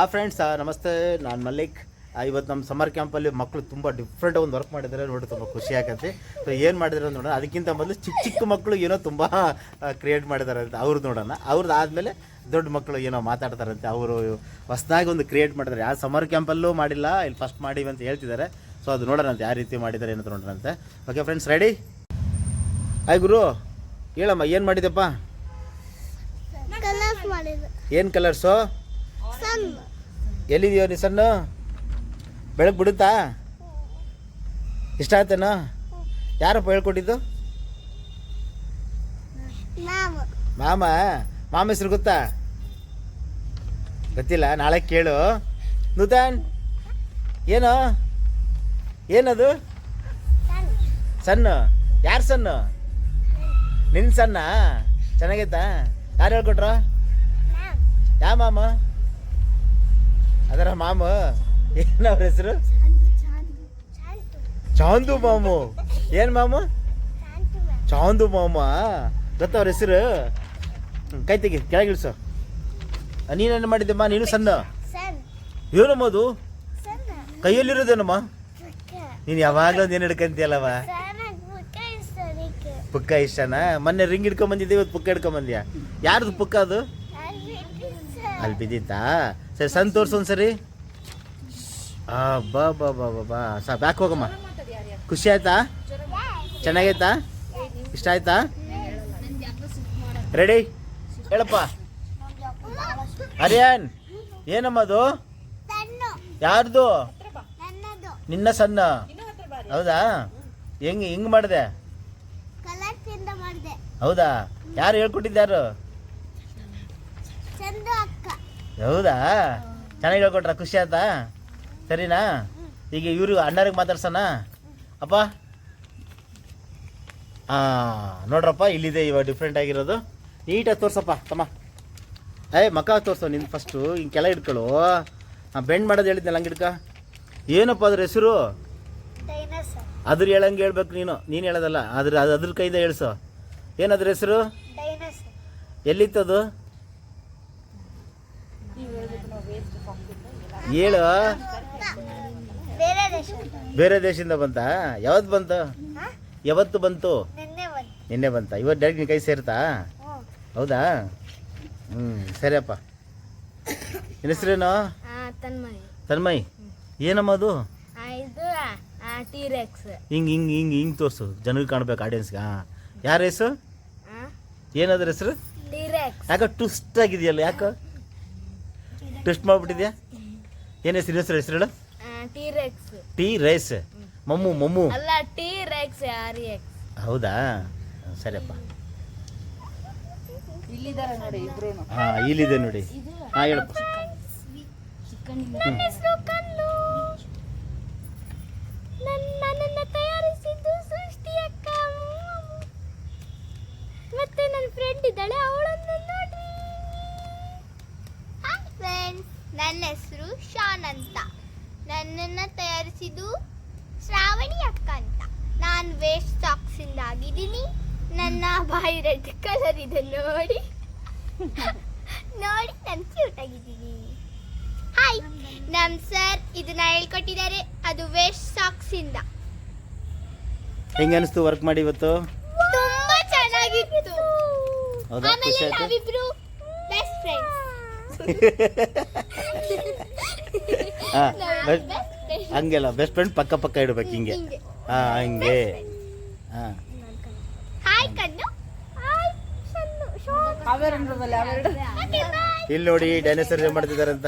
ಆ ಫ್ರೆಂಡ್ಸ್ ನಮಸ್ತೆ. ನಾನು ಮಲ್ಲಿಕ್. ಇವತ್ತು ನಮ್ಮ ಸಮ್ಮರ್ ಕ್ಯಾಂಪಲ್ಲಿ ಮಕ್ಕಳು ತುಂಬ ಡಿಫ್ರೆಂಟ್ ಒಂದು ವರ್ಕ್ ಮಾಡಿದ್ದಾರೆ ನೋಡಿ ತುಂಬ ಖುಷಿ ಆಗುತ್ತೆ ಸೊ ಏನು ಮಾಡಿದ್ದಾರೆ ಅಂತ ನೋಡೋಣ. ಅದಕ್ಕಿಂತ ಮೊದಲು ಚಿಕ್ಕ ಚಿಕ್ಕ ಮಕ್ಕಳು ಏನೋ ತುಂಬ ಕ್ರಿಯೇಟ್ ಮಾಡಿದ್ದಾರೆ ಅಂತ ಅವ್ರದ್ದು ನೋಡೋಣ. ಅವ್ರದ್ದು ಆದಮೇಲೆ ದೊಡ್ಡ ಮಕ್ಕಳು ಏನೋ ಮಾತಾಡ್ತಾರಂತೆ. ಅವರು ಹೊಸದಾಗಿ ಒಂದು ಕ್ರಿಯೇಟ್ ಮಾಡಿದ್ದಾರೆ ಯಾವ ಸಮ್ಮರ್ ಕ್ಯಾಂಪಲ್ಲೂ ಮಾಡಿಲ್ಲ ಇಲ್ಲಿ ಫಸ್ಟ್ ಮಾಡಿವಿ ಅಂತ ಹೇಳ್ತಿದ್ದಾರೆ ಸೊ ಅದು ನೋಡೋಣಂತೆ ಯಾವ ರೀತಿ ಮಾಡಿದ್ದಾರೆ ಏನಂತ ನೋಡೋಣಂತೆ ಓಕೆ ಫ್ರೆಂಡ್ಸ್ ರೆಡಿ ಹಾಯ್ ಗುರು. ಹೇಳಮ್ಮ ಏನು ಮಾಡಿದೆಪ್ಪ ಏನು ಕಲರ್ಸು ಸಣ್ಣ. ಎಲ್ಲಿದೆಯೋ ನೀ ಸಣ್ಣ? ಬೆಳಗ್ಗೆ ಬಿಡುತ್ತಾ? ಇಷ್ಟ ಆಯ್ತೇನೋ? ಯಾರಪ್ಪ ಹೇಳ್ಕೊಟ್ಟಿದ್ದು? ಮಾಮ? ಮಾಮ ಹೆಸ್ರು ಗೊತ್ತಾ? ಗೊತ್ತಿಲ್ಲ ನಾಳೆ ಕೇಳು. ನೂತನ್ ಏನು? ಏನದು? ಸಣ್ಣ. ಯಾರು ಸಣ್ಣ? ನಿನ್ನ ಸಣ್ಣ? ಚೆನ್ನಾಗೈತಾ? ಯಾರು ಹೇಳ್ಕೊಟ್ರ? ಯಾ ಮಾಮ? ಅದರ ಮಾಮ ಏನು ಅವ್ರ ಹೆಸರು? ಚಾಂದು ಮಾಮು. ಏನು ಮಾಮು? ಚಾಂದು ಮಾಮ? ಅವ್ರ ಹೆಸರು? ಕೈ ತೆಗಿ ಕೆಳಗಿಳಿಸು ನೀನೇನು ಮಾಡಿದ್ದಮ್ಮ ನೀನು ಸಣ್ಣ. ಏನಮ್ಮ ಅದು? ಕೈಯಲ್ಲಿರೋದೇನಮ್ಮ ನೀನು ಯಾವಾಗಲೂ ಏನು ಹಿಡ್ಕಂತೀಯಲ್ಲವ? ಪುಕ್ಕ ಇಷ್ಟನಾ? ಮೊನ್ನೆ ರಿಂಗ್ ಹಿಡ್ಕೊಂಬಂದಿದ್ದೆ ಇವತ್ತು ಪುಕ್ಕ ಹಿಡ್ಕೊಂಬಂದ್ಯಾ ಯಾರ್ದು ಪುಕ್ಕ ಅದು? ಅಲ್ಲಿ ಬಿದ್ದಿತ್ತಾ ಸರಿ ಸಣ್ಣ ತೋರ್ಸು ಒಂದ್ಸರಿ ಆ ಬಾ ಬಾ ಬಾ ಬಾ ಬಾ. ಸಾ ಬ್ಯಾಕ್ ಹೋಗಮ್ಮ. ಖುಷಿ ಆಯ್ತಾ? ಚೆನ್ನಾಗೈತಾ? ಇಷ್ಟ ಆಯ್ತಾ? ರೆಡಿ ಹೇಳಪ್ಪ. ಅರಿಯನ್ ಏನಮ್ಮ ಅದು? ಸಣ್ಣ ಯಾರ್ದು? ನಿನ್ನ ಸಣ್ಣ. ಹೌದಾ? ಹೆಂಗ್ ಹಿಂಗ್ ಮಾಡಿದೆ? ಹೌದಾ? ಯಾರು ಹೇಳ್ಕೊಟ್ಟಿದ್ದಾರು ಚಂದು ಅಕ್ಕ. ಹೌದಾ? ಚೆನ್ನಾಗಿ ಹೇಳ್ಕೊಟ್ರ ಖುಷಿ ಆಯ್ತಾ? ಸರಿನಾ? ಈಗ ಇವರು ಅಣ್ಣರಿಗೆ ಮಾತಾಡ್ಸೋಣ. ಅಪ್ಪ. ಹಾಂ ನೋಡ್ರಪ್ಪ ಇಲ್ಲಿದೆ ಇವಾಗ ಡಿಫ್ರೆಂಟ್ ಆಗಿರೋದು. ನೀಟಾಗಿ ತೋರ್ಸಪ್ಪ ತಮ್ಮ. ಏಯ್ ಮಕ್ಕ ತೋರ್ಸೋ ನಿನ್ನ ಫಸ್ಟು ಹಿಂಗೆ ಕೆಳ ಹಿಡ್ಕೊಳ್ಳು ಹಾಂ ಬೆಂಡ್ ಮಾಡೋದು ಹೇಳಿದ್ನಲ್ಲ ಹಂಗೆ ಇಡ್ಕ ಏನಪ್ಪ ಅದ್ರ ಹೆಸರು? ಅದ್ರ ಹೇಳಂಗೆ ಹೇಳ್ಬೇಕು ನೀನು. ನೀನು ಹೇಳೋದಲ್ಲ. ಅದ್ರ ಅದು ಅದ್ರ ಕೈದ ಹೇಳ್ಸೋ. ಏನದ್ರ ಹೆಸರು? ಎಲ್ಲಿತ್ತು ಎಲ್ಲಿತ್ತದು? ಹೇಳು ಬೇರೆ ದೇಶ. ಬೇರೆ ದೇಶದಿಂದ ಬಂತಾ? ಯಾವತ್ತು ಬಂತು? ಯಾವತ್ತು ಬಂತು? ನಿನ್ನೆ ಬಂತು. ಇವತ್ತು ಡೈರೆಕ್ಟ್ ನಿನ್ನ ಕೈ ಸೇರ್ತಾ? ಹೌದಾ? ಹ್ಞೂ ಸರಿಯಪ್ಪ. ನಿನ್ನ ಹೆಸ್ರೇನು? ತನ್ಮಯಿ. ತನ್ಮಯ್. ಏನಮ್ಮ ಅದು? ಹಿಂಗೆ ಹಿಂಗೆ ಹಿಂಗೆ ಹಿಂಗೆ ತೋರಿಸು. ಜನರಿಗೆ ಕಾಣ್ಬೇಕು ಆಡಿಯನ್ಸ್ಗೆ ಹಾಂ ಯಾರ ಹೆಸರು? ಏನಾದ್ರ ಹೆಸರು? ಯಾಕೆ ಟ್ವಿಸ್ಟ್ ಆಗಿದೆಯಲ್ಲ ಯಾಕೆ? ಟ್ವಿಸ್ಟ್ ಮಾಡಿಬಿಟ್ಟಿದ್ಯಾ? ಏನು ಹೆಸರು ಹೆಸರು ಹೆಸರು ಹೇಳು? ಟಿ ಟೀ ರೈಸ್ ಮಮ್ಮು ಮಮ್ಮು. ಅಲ್ಲ ಟೀರೆಕ್ಸ್ ಆರ್ ಎಕ್ಸ್ ಹೌದಾ ಸರಿಯಪ್ಪ. ಇಲ್ಲಿದ್ದಾರೆ ನೋಡಿ ಇಬ್ರು. ಹಾಂ ಇಲ್ಲಿದೆ ನೋಡಿ. ಹಾಂ ಹೇಳಪ್ಪ ನನ್ನ ನನ್ನನ್ನು ತಯಾರಿಸಿದ್ದು ಸೃಷ್ಟಿ ಅಕ್ಕ ಮತ್ತೆ ನನ್ನ ಫ್ರೆಂಡ್ ಇದ್ದಾಳೆ ಅವಳನ್ನು ನೋಡ್ರಿ ಹಾಯ್ ಫ್ರೆಂಡ್ಸ್ ನನ್ನ ಹೆಸರು ಶಾನ್ ಅಂತ. ನನ್ನನ್ನು ತಯಾರಿಸಿದ್ದು ಶ್ರಾವಣಿ ಅಕ್ಕ ಅಂತ. ನಾನು ವೇಸ್ಟ್ ಸಾಕ್ಸಿಂದ ಆಗಿದ್ದೀನಿ. ನನ್ನ ಬಾಯಿ ರೆಡ್ ಕಲರ್ ಇದೆ ನೋಡಿ. ನೋಡಿ ನಾನು ಕ್ಯೂಟ್ ಆಗಿದ್ದೀನಿ. ಹಾಯ್ ನಮ್ ಸರ್ ಇದನ್ನ ಹೇಳ್ಕೊಟ್ಟಿದ್ದಾರೆ. ಅದು ವೇಸ್ಟ್ ಸಾಕ್ಸಿಂದ ಹೆಂಗೆ ಅನಿಸ್ತು ವರ್ಕ್ ಮಾಡಿ ಇವತ್ತು? ತುಂಬಾ ಚೆನ್ನಾಗಿತ್ತು. ಹೌದಾ? ಆಮೇಲೆ ಖುಷಿ ಆಯ್ತು? ನಾವಿಬ್ರು ಬೆಸ್ಟ್ ಫ್ರೆಂಡ್ಸ್ ಹಾಂ ಹಂಗೆಲ್ಲ ಬೆಸ್ಟ್ ಫ್ರೆಂಡ್ ಪಕ್ಕ ಪಕ್ಕ ಇಡ್ಬೇಕು ಹಿಂಗೆ. ಹಿಂಗೆ. ಹಾಂ ಹಂಗೆ. ಹಾಂ. ಇಲ್ಲಿ ನೋಡಿ ಡೈನೋಸರ್ ಏನು ಮಾಡ್ತಿದ್ದಾರೆ ಅಂತ.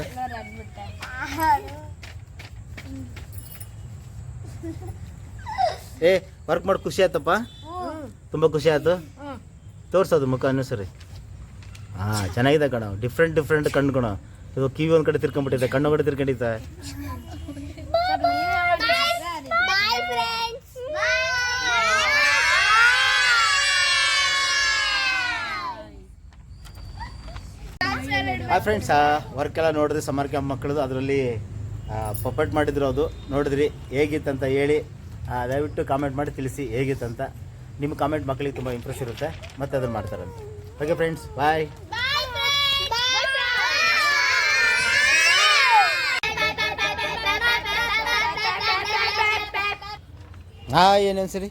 ಏ ವರ್ಕ್ ಮಾಡಿ ಖುಷಿ ಆಯ್ತಪ್ಪ? ತುಂಬ ಖುಷಿ ಆಯ್ತು? ತೋರ್ಸೋದು ಮುಖ ಅನ್ನೋ ಸರಿ ಹಾಂ ಚೆನ್ನಾಗಿದೆ ಕಣ. ಡಿಫ್ರೆಂಟ್ ಡಿಫ್ರೆಂಟ್ ಕಣ್ಣು ಕಣ. ಇದು ಕಿವಿ ಒಂದು ಕಡೆ ತಿರ್ಕೊಂಡ್ಬಿಟ್ಟಿದೆ, ಕಣ್ಣು ಕಡೆ ತಿರ್ಕೊಂಡಿದ್ದೆ. ಬಾಯ್ ಫ್ರೆಂಡ್ಸ್ ವರ್ಕ್ ಎಲ್ಲ ನೋಡಿದ್ರಿ ಸಮ್ಮರ್ ಕ್ಯಾಂಪ್ ಮಕ್ಕಳದು ಅದರಲ್ಲಿ ಪಪಟ್ ಮಾಡಿದ್ರು ಅದು. ನೋಡಿದ್ರಿ ಹೇಗಿತ್ತಂತ ಹೇಳಿ ದಯವಿಟ್ಟು ಕಾಮೆಂಟ್ ಮಾಡಿ ತಿಳಿಸಿ ಹೇಗಿತ್ತಂತ ನಿಮ್ಮ ಕಾಮೆಂಟ್ ಮಕ್ಕಳಿಗೆ ತುಂಬ ಇಂಪ್ರೆಸ್ ಇರುತ್ತೆ. ಮತ್ತೆ ಅದನ್ನು ಮಾಡ್ತಾರಂತೆ. ಓಕೆ ಫ್ರೆಂಡ್ಸ್ ಬಾಯ್ ಹಾಂ ಏನು ಸರಿ